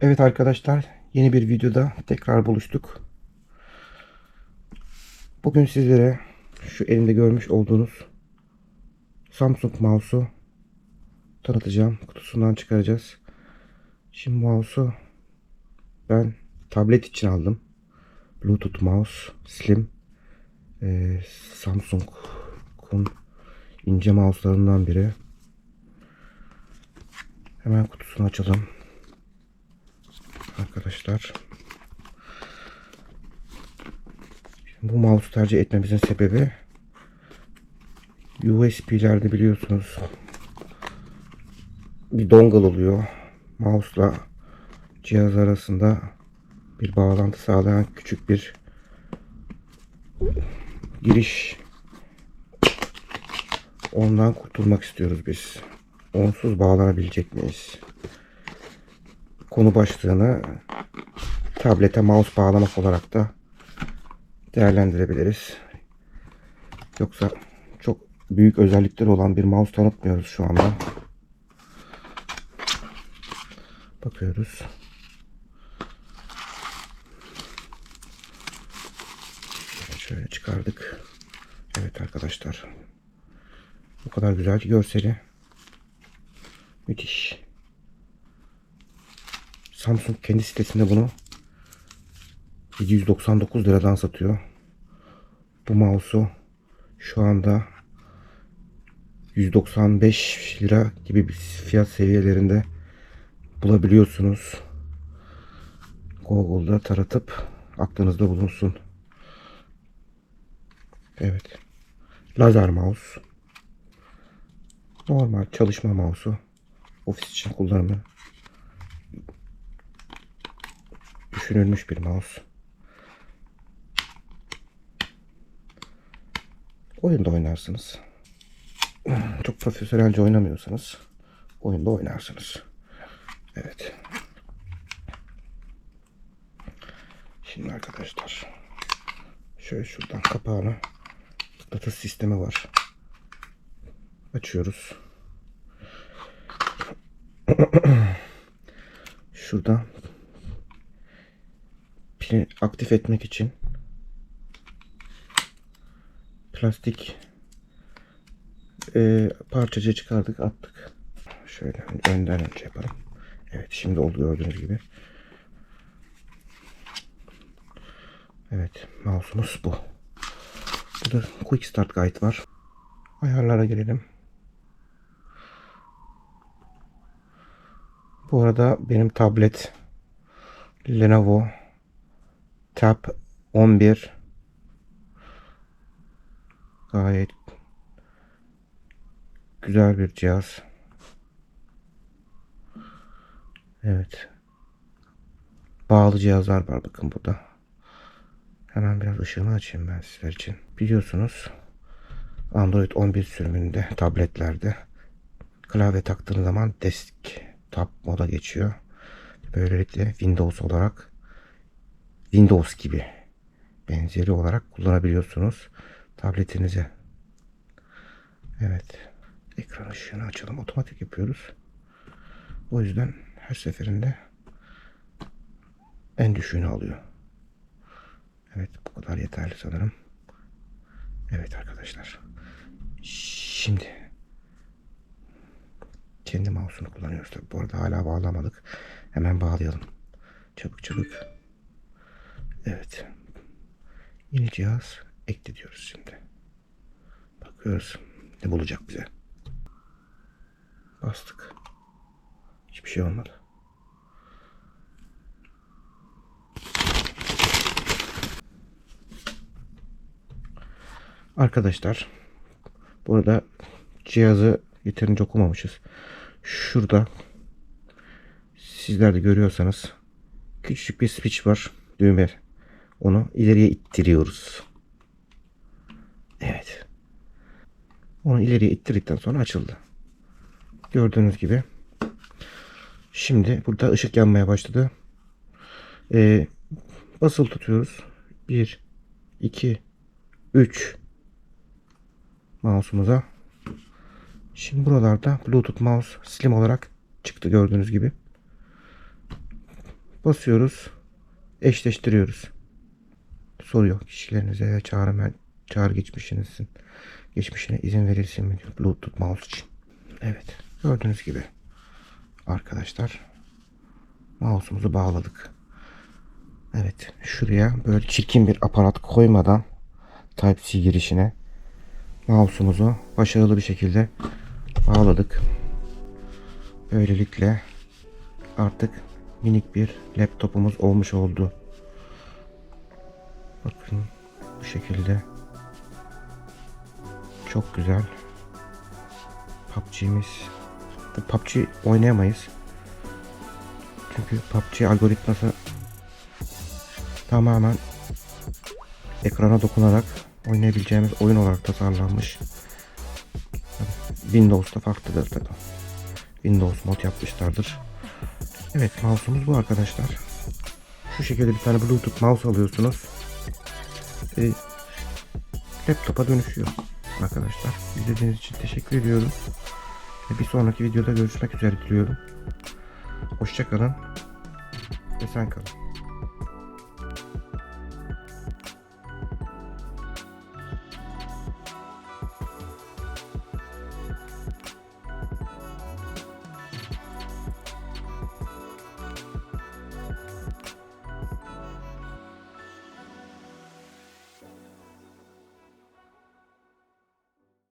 Evet arkadaşlar yeni bir videoda tekrar buluştuk. Bugün sizlere şu elimde görmüş olduğunuz Samsung mouse'u tanıtacağım. Kutusundan çıkaracağız. Şimdi mouse'u ben tablet için aldım. Bluetooth mouse slim ee, Samsung'un ince mouse'larından biri. Hemen kutusunu açalım arkadaşlar. Şimdi bu mouse tercih etmemizin sebebi USB'lerde biliyorsunuz bir dongle oluyor. Mouse'la cihaz arasında bir bağlantı sağlayan küçük bir giriş ondan kurtulmak istiyoruz biz. Onsuz bağlanabilecek miyiz? Konu başlığını tablete mouse bağlamak olarak da değerlendirebiliriz. Yoksa çok büyük özellikleri olan bir mouse tanıtmıyoruz şu anda. Bakıyoruz. Şöyle çıkardık. Evet arkadaşlar. Bu kadar güzel görseli. Müthiş. Samsung kendi sitesinde bunu 799 liradan satıyor. Bu mouse'u şu anda 195 lira gibi bir fiyat seviyelerinde bulabiliyorsunuz. Google'da taratıp aklınızda bulunsun. Evet. Lazer mouse. Normal çalışma mouse'u. Ofis için kullanımı düşünülmüş bir mouse. Oyunda oynarsınız. Çok profesyonelce oynamıyorsanız oyunda oynarsınız. Evet. Şimdi arkadaşlar şöyle şuradan kapağını mıknatıs sistemi var. Açıyoruz. Şuradan pili aktif etmek için plastik e, parçacığı çıkardık attık. Şöyle önden önce yapalım. Evet şimdi oldu gördüğünüz gibi. Evet mouse'umuz bu. Burada Quick Start Guide var. Ayarlara girelim. Bu arada benim tablet Lenovo Tab 11 gayet güzel bir cihaz. Evet. Bağlı cihazlar var bakın burada. Hemen biraz ışığını açayım ben sizler için. Biliyorsunuz Android 11 sürümünde tabletlerde klavye taktığınız zaman desktop moda geçiyor. Böylelikle Windows olarak Windows gibi benzeri olarak kullanabiliyorsunuz tabletinizi. Evet. Ekran ışığını açalım. Otomatik yapıyoruz. O yüzden her seferinde en düşüğünü alıyor. Evet bu kadar yeterli sanırım. Evet arkadaşlar. Şimdi kendi mouse'unu kullanıyoruz tabi. Bu arada hala bağlamadık. Hemen bağlayalım. Çabuk çabuk. Evet. Yeni cihaz ekle diyoruz şimdi. Bakıyoruz ne bulacak bize. Bastık. Hiçbir şey olmadı. Arkadaşlar burada cihazı yeterince okumamışız. Şurada sizler de görüyorsanız küçük bir switch var. Düğme. Onu ileriye ittiriyoruz. Evet. Onu ileriye ittirdikten sonra açıldı. Gördüğünüz gibi. Şimdi burada ışık yanmaya başladı. Ee, basılı tutuyoruz. 1 2 3 mouse'umuza. Şimdi buralarda Bluetooth mouse slim olarak çıktı gördüğünüz gibi. Basıyoruz. Eşleştiriyoruz. Soruyor kişilerinize ve çağrı, çağrı geçmişinizin geçmişine izin verilsin mi diyor Bluetooth mouse için. Evet. Gördüğünüz gibi arkadaşlar mouse'umuzu bağladık. Evet. Şuraya böyle çirkin bir aparat koymadan Type-C girişine mouse'umuzu başarılı bir şekilde bağladık. Böylelikle artık minik bir laptopumuz olmuş oldu. Bakın bu şekilde çok güzel PUBG'miz PUBG oynayamayız. Çünkü PUBG algoritması tamamen ekrana dokunarak oynayabileceğimiz oyun olarak tasarlanmış. Windows'ta farklıdır tabi. Windows mod yapmışlardır. Evet mouse'umuz bu arkadaşlar. Şu şekilde bir tane Bluetooth mouse alıyorsunuz. Ve laptopa dönüşüyor arkadaşlar. İzlediğiniz için teşekkür ediyorum. Bir sonraki videoda görüşmek üzere diliyorum. Hoşçakalın. Esen kalın.